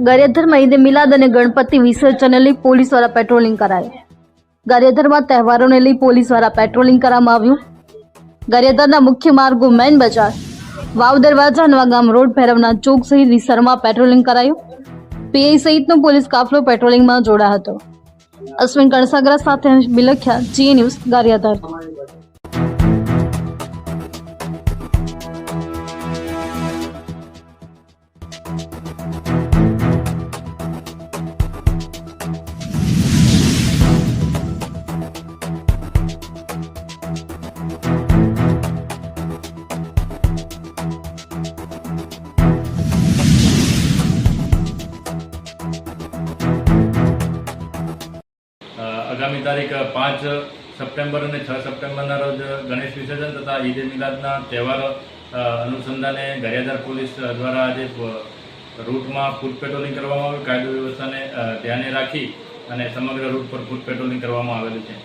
ગારિયાધરમાં ઈદે મિલાદ અને ગણપતિ વિસર્જનને લઈ પોલીસ દ્વારા પેટ્રોલિંગ કરાયું. ગારિયાધરમાં તહેવારોને લઈ પોલીસ દ્વારા પેટ્રોલિંગ કરવામાં આવ્યું. ગારિયાધરના મુખ્ય માર્ગો મેન બજાર. વાવ દરવાજા નવા ગામ રોડ ભૈરવના ચોક સહિત વિસ્તારમાં પેટ્રોલિંગ કરાયું. પીઆઈ સહિતનો પોલીસ કાફલો પેટ્રોલિંગમાં જોડાયો હતો. અશ્વિન કણસાગરા સાથે બિલખ્યા જી ન્યૂઝ ગારિયાધર. અ, આગામી તારીખ પાંચ સપ્ટેમ્બર અને છ સપ્ટેમ્બરના રોજ ગણેશ વિસર્જન તથા ઈદ મિલાદના તહેવાર અનુસંધાને ગારિયાધાર પોલીસ દ્વારા આજે રૂટમાં ફૂડ પેટ્રોલિંગ કરવામાં આવ્યું. કાયદો વ્યવસ્થાને ધ્યાને રાખી અને સમગ્ર રૂટ પર ફૂડ પેટ્રોલિંગ કરવામાં આવેલું છે.